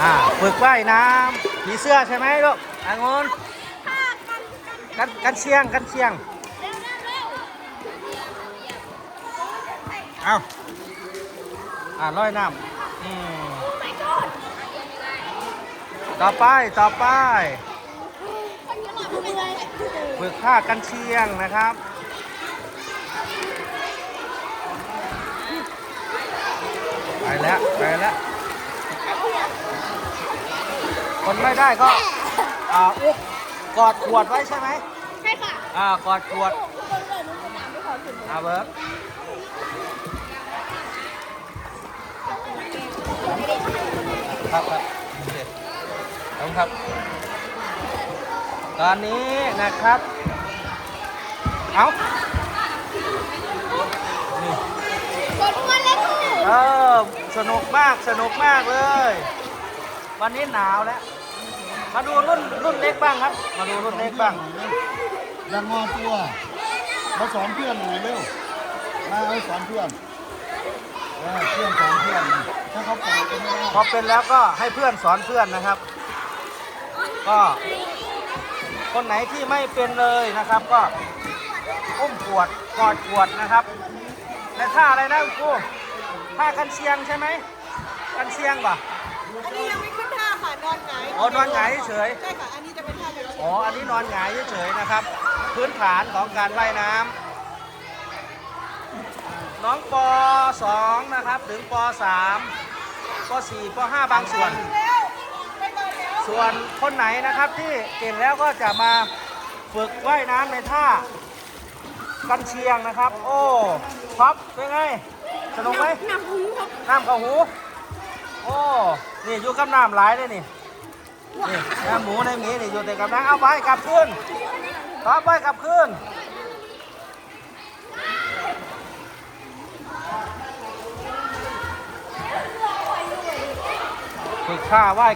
อ่าฝึกว่ายน้ำผีเสื้อใช่ไหมลูกอางนกันกันเชียงกันเชียง เอาอ่าร้อยน้ำต่อไปต่อไปฝึกผ้ากันเชียงนะครับไปแล้วไปแล้ว คนไม่ได้ก็อ่าอุ๊บกอดขวดไว้ใช่ไหมใช่ค่ะอ่ากอดขวดคนเลยหนูถามไม่ขอถึงอ่าเบิร์ดครับครับโอเคขอบคุณครับ ตอนนี้นะครับ เอานี่กดมาเล่นคู่เออ สนุกมากสนุกมากเลย วันนี้หนาวแล้ว มาดูรุ่นรุ่นเล็กบ้างครับ มาดูรุ่นเล็กบ้างอย่างงอตัวมาสอนเพื่อนหน่อยเร็วมาเอาสอนเพื่อนเออเพื่อนสอนเพื่อนนะถ้าเขาปล่อยก็ไม่ได้พอเป็นแล้วก็ให้เพื่อนสอนเพื่อนนะครับ ก็ คนไหนที่ไม่เป็นเลยนะครับก็อุ้มขวดกอดขวดนะครับในท่าอะไรนะคุณครู ท่ากันเชียงใช่ไหมกันเชียงป่ะอันนี้ยังไม่ขึ้นท่าค่ะนอนหงายอ๋อนอนหงายเฉยใช่ค่ะอันนี้จะเป็นท่าแบบอ๋ออันนี้นอนหงายเฉยๆนะครับ พื้นฐานของการว่ายน้ำน้องป .2 นะครับถึงป .3 ป .4 ป .5 บางส่วนแล้วไปต่อแล้วส่วนคนไหนนะครับที่เก่งแล้วก็จะมาฝึกว่ายน้ำในท่ากันเชียงนะครับ โอ้ท็อปเป็นไง สนุกไหมน้ำหูครับน้ำเข้าหู โอ้ นี่อยู่กับน้ำหลายเลยนี่ นี่น้ำหมูในหมีนี่อยู่แต่กับน้ำเอาไปกลับคืนต่อไปกลับคืนฝึกท่าว่าย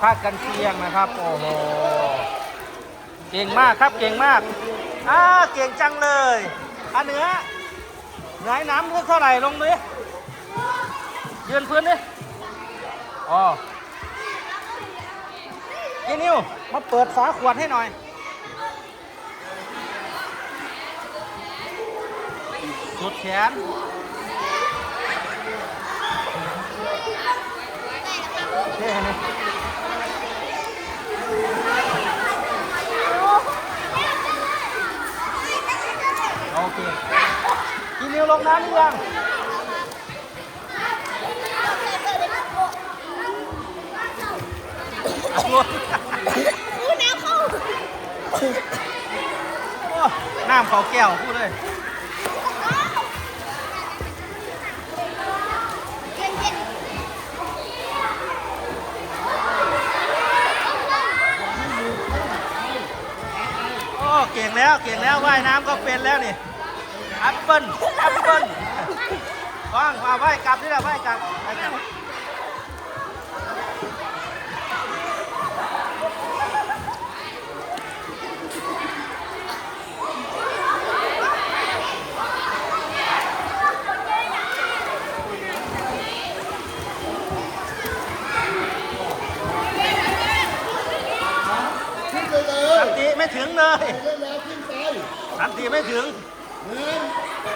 ท่ากันเชียงนะครับ โอ้โห เก่งมากครับ เก่งมาก อ่า เก่งจังเลยอะเหนือ เหนือให้น้ำเท่าไหร่ลงดิยืนพื้นดิอ๋อพี่นิวมาเปิดฝาขวดให้หน่อย สุดแขนเท่นี่โอเค นิวลงน้ำหรือยังเอาลงน้ำเข้าน้ำขาแก้วพูดเลยเย็นเย็นโอ้เก่งแล้วเก่งแล้วว่ายน้ำก็เป็นแล้วนี่ แอปเปิ้ลแอปเปิ้ลว่างมาว่ายกลับนี่แหละว่ายกลับว่ายกลับสันติไม่ถึงเลยเล่นแล้วขึ้นไปสันติไม่ถึงหนึ่ง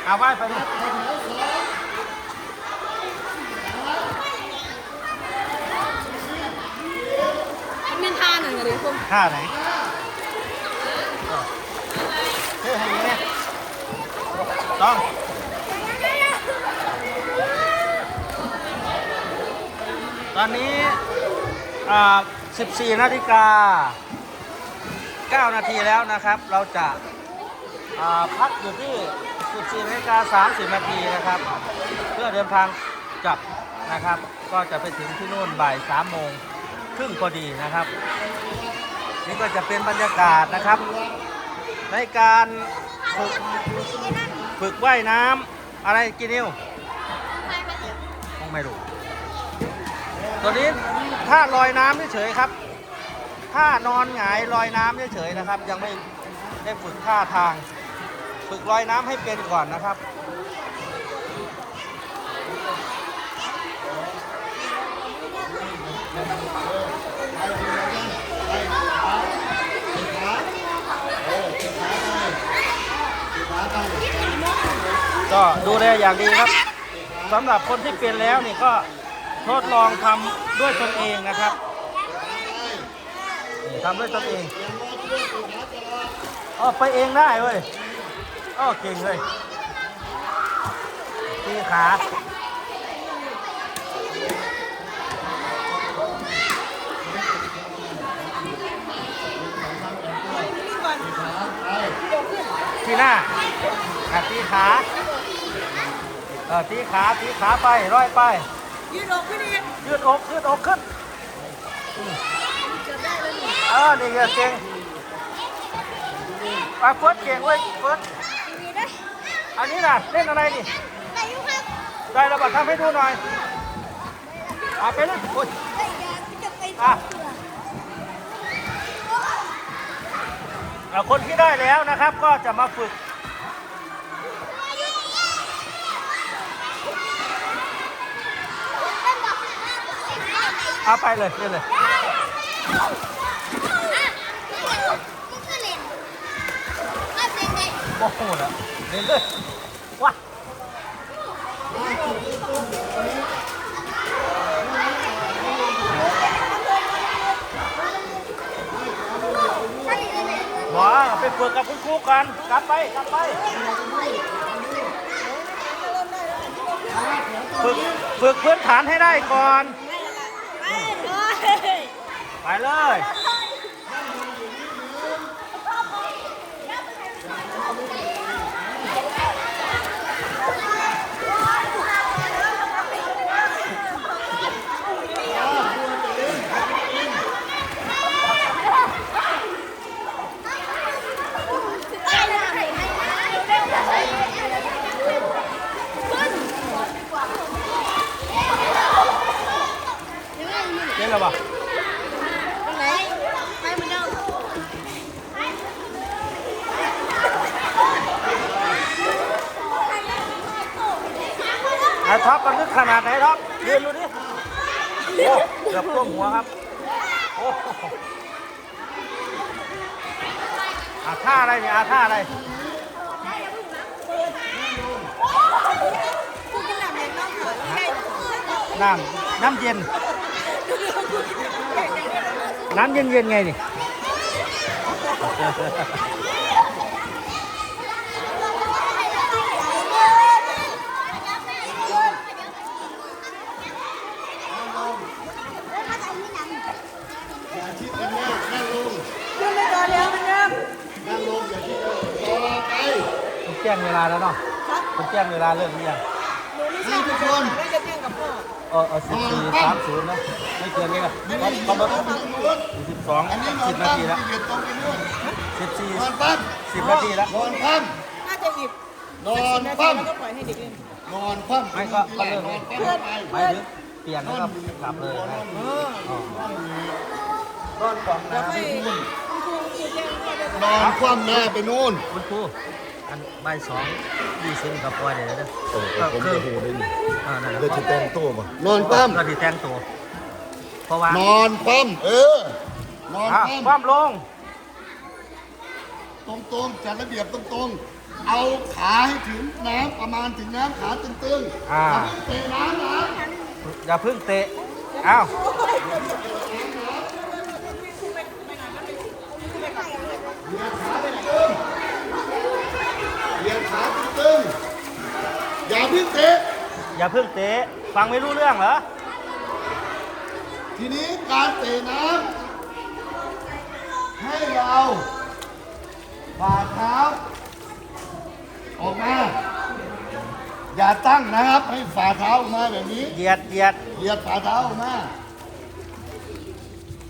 เอาว่ายไปดิแถวสองเป็นท่าหนึ่งเลยคุณท่าไหนเฮ้ยให้ดีเนี่ยต้องตอนนี้อ่า14 นาฬิกา 9 นาทีแล้วนะครับ เราจะอ่าพักอยู่ที่ 14นาฬิกา30นาทีนะครับ เพื่อเดินทางกลับนะครับ ก็จะไปถึงที่นู่นบ่าย3โมงครึ่งพอดีนะครับ นี่ก็จะเป็นบรรยากาศนะครับ ในการฝึกฝึกว่ายน้ำอะไรกินนิวคงไม่รู้ตัวนี้ถ้าลอยน้ำเฉยๆครับ ถ้านอนหงายลอยน้ำเฉยๆนะครับ ยังไม่ได้ฝึกท่าทาง ฝึกลอยน้ำให้เป็นก่อนนะครับก็ดูแลอย่างดีครับสำหรับคนที่เป็นแล้วนี่ก็ทดลองทำด้วยตนเองนะครับทำด้วยตนเองอ๋อไปเองได้เว้ย อ๋อเก่งเลยตีขานี่ก่อนที่หน้าอะตีขาเออตีขาตีขาไปร้อยไป ยืดอกขึ้นอีกยืดอกยืดอกขึ้นอืมเออนี่ไงเก่งไปเฟิร์สเก่งเว้ยเฟิร์สดีนะ อันนี้น่ะเล่นอะไรนี่อายุครับได้ระบาดทำให้ดูหน่อยอะไปเลยโอ้ยไอ้ยาจะไปอะอะคนที่ได้แล้วนะครับก็จะมาฝึกเอาไปเลยเล่นเลยโอ้โหนะเล่นเลยว้า ว้าไปฝึกกับคุณครูกันกลับไปกลับไปฝึกฝึกพื้นฐานให้ได้ก่อน ไปเลย เล่นแล้วปะ ไหนไปเหมือนเดิม ไอ้ท็อปมันลึกขนาดไหนท็อปเรียนดูดิโอ้เกือบท่วมหัวครับโอ้อาท่าอะไรเนี่ยอาท่าอะไรน้ำน้ำเย็น น้ำเย็นเย็นๆไงนี่ อย่าคิดกันมากนั่งลง ขึ้นไปก่อนแล้วมันเริ่ม นั่งลงอย่าคิดกันต่อไป มัน แจ้งเวลาแล้วเนาะมันแจ้งเวลาเลิกหรือยังหนูไม่ทราบเหมือนกันค่ะได้จะแจ้งกับพ่อเออเออสิบสี่สามศูนย์นะไม่เกินนี้นะเขาเขามาสิบสองอันนี้นอสินบนาปั้มทีแล้วเหยียดตรงไปนู่นสิบสี่นอนปั้มสิบนาทีแล้ว นอนปั้ม น่าจะหยิบนอนนาทีปั้มแล้วก็ปล่อยให้เด็กเล่นนอนปั้มไม่ก็ก็เลิกนอนปั้มไปไปถึงเปลี่ยนแล้วก็กลับเลยนะเออต้นกล่องเดี๋ยวน้ำให้ที่คุณครูครูแจ้งพ่อได้นอนคว่ำหน้าไปนู่นคุณครู อันใบายสองยี่สิบกับปล่อยเดี๋ยวนะโอ้โหก็ผมคือจะหูได้นี่อ่านั่นแหละเดี๋ยวจะแต่งตัวมานอนปั้มก็ดีแต่งตัวเพราะว่านอนปั้มเออนอนอะปั้มความลงตรงๆจัดระเบียบตรงๆเอาขาให้ถึงน้ำประมาณถึงน้ำขาตึงๆอ่าอย่าเพิ่งเตะน้ำนะอย่าเพึ่งเตะอ้าวเหยียดขาตึ งๆอย่าเพิ่งเตะ อย่าเพึ่งเตะ ฟังไม่รู้เรื่องเหรอ ทีนี้การเตะน้ำให้เราฝ่าเท้าออกมา อย่าตั้งนะครับ ให้ฝ่าเท้าออกมาแบบนี้ เหยียดเหยียดเหยียดฝ่าเท้าออกมา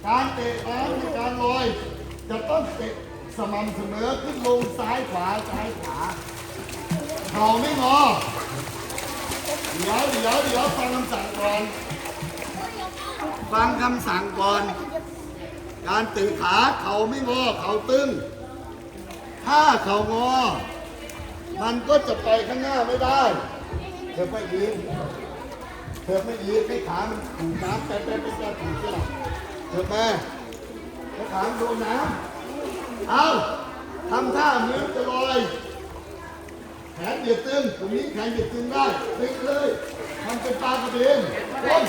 การเตะน้ำในการลอย จะต้องเตะสม่ำเสมอขึ้นลงซ้ายขวาซ้ายขวา เข่าไม่งอเดี๋ยวเดี๋ยวเดี๋ยวฟังคำสั่งก่อน ฟังคำสั่งก่อน การเตะขาเข่าไม่งอเข่าตึง ถ้าเข่างอ มันก็จะไปข้างหน้าไม่ได้เดี๋ยวไปยิงเถิบไม่ดีให้ขามันถูกน้ำแป๊บแป๊บแป๊บแป๊บถูกใช่ไหมเถิบมาให้ขามันโดนน้ำเอาทำท่าเหมือนจะลอย แขนเหยียดตึงตรงนี้แขนเหยียดตึงได้ตึงเลยทำเป็นปลากระเบนก้ม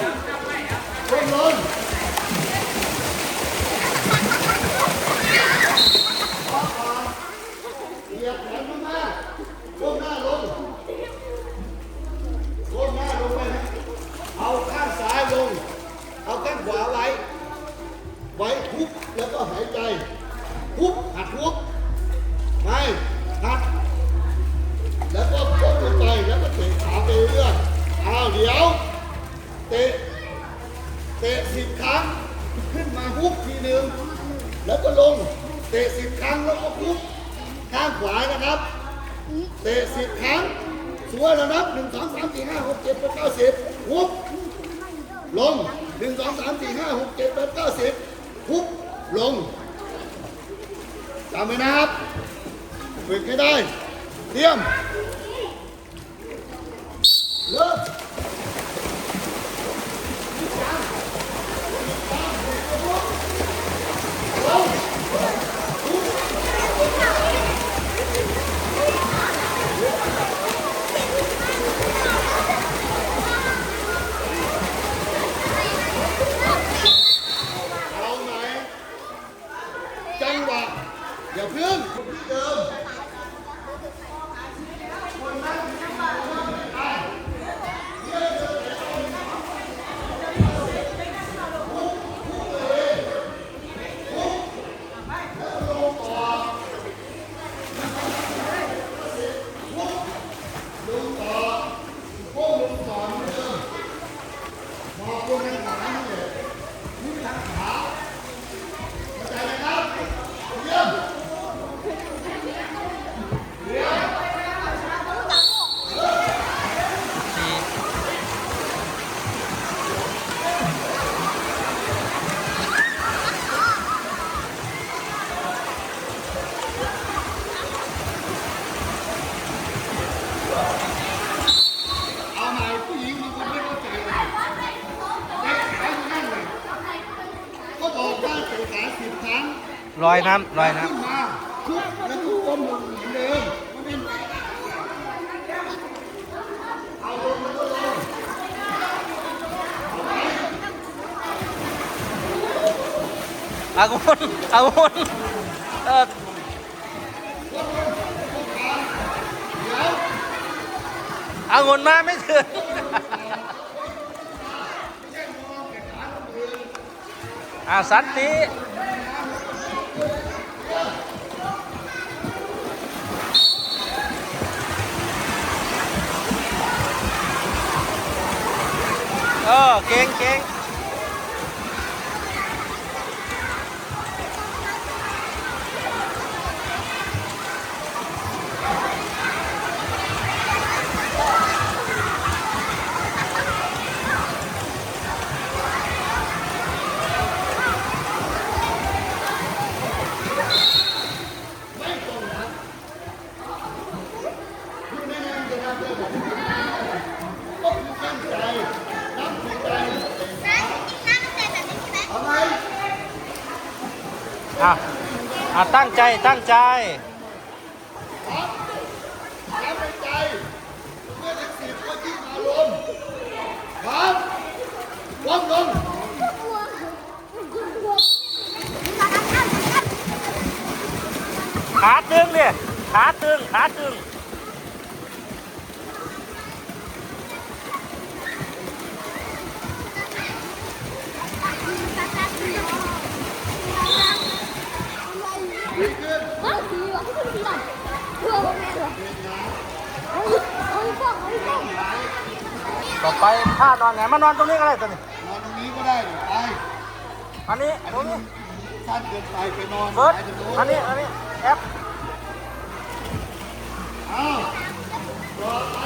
ก้มลงเหยียดแขนลงมาก้มหน้าลงก้มหน้าลงไปนะเอาข้างซ้ายลง เอาข้างขวาไว้ ไว้ทุบแล้วก็หายใจทุบหัดทุบไม่หัด แล้วก็ก้มลงไปแล้วก็เตะขาไปเรื่อยอ้าวเดี๋ยว เตะ เตะสิบครั้ง ขึ้นมาฮุบทีหนึ่งแล้วก็ลง เตะสิบครั้งแล้วก็ฮุบข้างขวานะครับ เตะสิบครั้งสวยแล้วนับหนึ่งสองสามสี่ห้าหกเจ็ดแปดเก้าสิบฮุบลงหนึ่งสองสามสี่ห้าหกเจ็ดแปดเก้าสิบฮุบลงจำไว้นะครับ ฝึกให้ได้ เตรียม เลอยน้ำลอยน้ขึ้นมาทุบแล้วก็ก้มลงเหมือนเดิมมันเป็นเอาลงแล้วก็ลงำอางุนอางุนเออเดี๋ยวอางุนมาไม่ถึงอ่าสันติ เออ เก่งเก่ง ตั้งใจตั้งใจครับนับใจเมื่อจะสิบคนที่มารมครับวางลงขาตึงเนี่ยขาตึงขาตึง ดีขึ้นต่อไปท่านอนไหนมานอนตรงนี้ก็ได้ตัวนี้นอนตรงนี้ก็ได้เดี๋ยวไปอันนี้อันตรงนี้นี้มันสั้นเกินไปไปนอนเฟิร์สไปตรงโน้นอันนี้อันนี้แอปอ้าวรอไป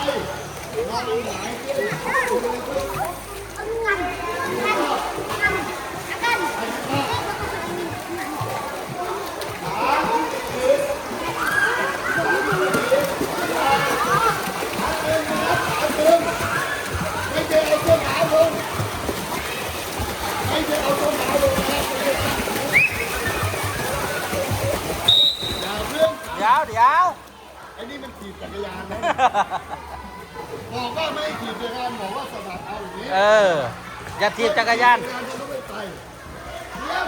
นอนตรงไหนไม่ใช่เอาเสื้อขาว จักรยานจักรยานจะต้องไม่ไปเยี่ยม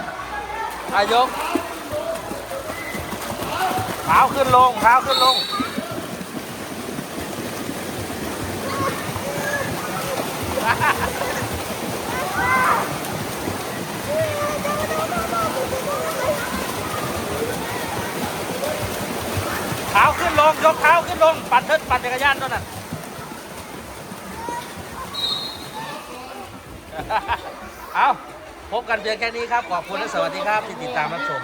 อายกเท้าขึ้นลงเท้าขึ้นลงเท้าขึ้นลง ยกเท้าขึ้นลง ปั่นเทิดปั่นจักรยานตัวนั้น เอาพบกันเพียงแค่นี้ครับ ขอบคุณและสวัสดีครับที่ติดตามรับชม